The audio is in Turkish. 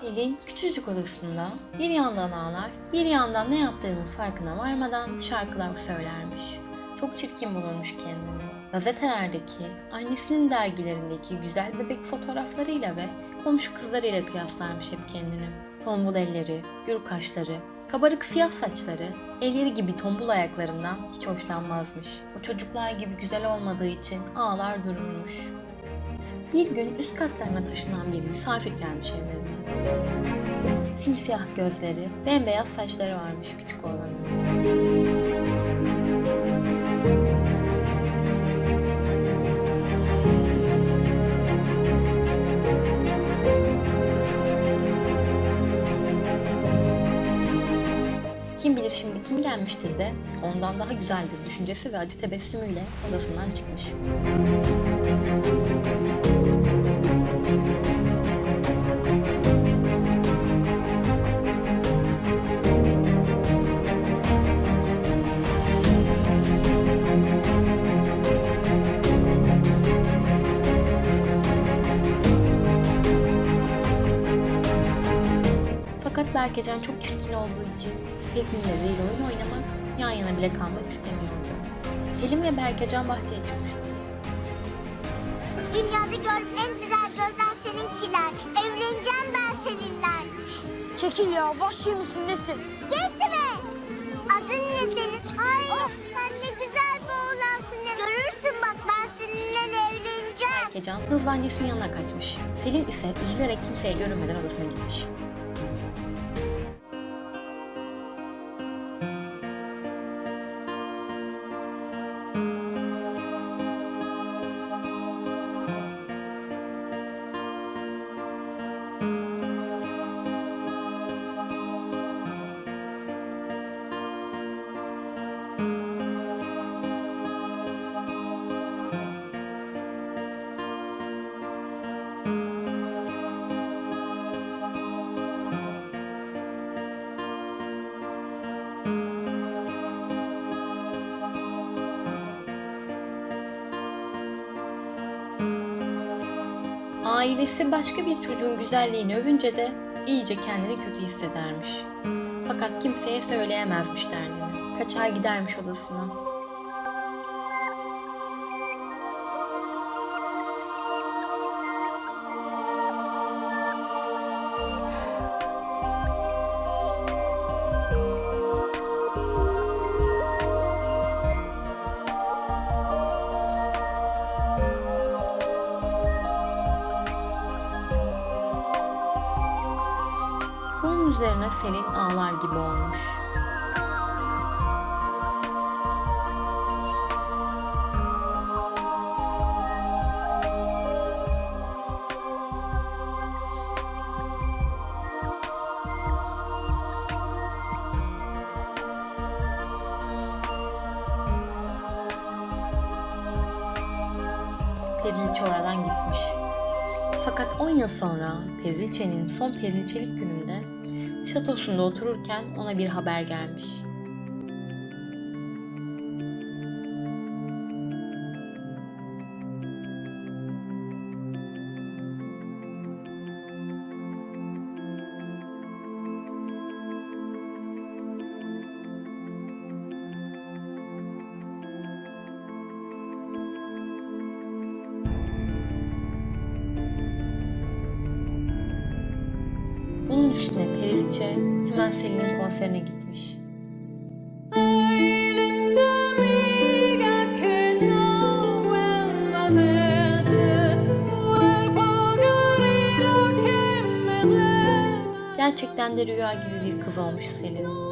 Filin küçücük odasında bir yandan ağlar, bir yandan ne yaptığının farkına varmadan şarkılar söylermiş. Çok çirkin bulurmuş kendini. Gazetelerdeki, annesinin dergilerindeki güzel bebek fotoğraflarıyla ve komşu kızlarıyla kıyaslarmış hep kendini. Tombul elleri, gür kaşları, kabarık siyah saçları, elleri gibi tombul ayaklarından hiç hoşlanmazmış. O çocuklar gibi güzel olmadığı için ağlar dururmuş. Bir gün üst katlarına taşınan bir misafir gelmiş evlerine. Simsiyah gözleri, bembeyaz saçları varmış küçük oğlanın. Kim bilir şimdi kim gelmiştir de ondan daha güzeldir düşüncesi ve acı tebessümüyle odasından çıkmış. Berkecan çok çirkin olduğu için Selim'le değil oyun oynamak, yan yana bile kalmak istemiyordu. Selim ve Berkecan bahçeye çıkmışlar. Dünyada gördüğüm en güzel gözler seninkiler. Evleneceğim ben seninle. Çekil ya vahşi misin nesin? Gitme. Adın ne senin? Ay sen ne güzel bir oğlansın. ya. Görürsün bak ben seninle evleneceğim. Berkecan hızla annesinin yanına kaçmış. Selin ise üzülerek kimseye görünmeden odasına gitmiş. Ailesi başka bir çocuğun güzelliğini övünce de iyice kendini kötü hissedermiş. Fakat kimseye söyleyemezmiş derdini. Kaçar gidermiş odasına. Bunun üzerine Selin ağlar gibi olmuş. Periliçe oradan gitmiş. Fakat 10 yıl sonra Periliçe'nin son Periliçelik gününde şatosunda otururken ona bir haber gelmiş. Periliçe hemen Selin'in konserine gitmiş. Gerçekten de rüya gibi bir kız olmuş Selin.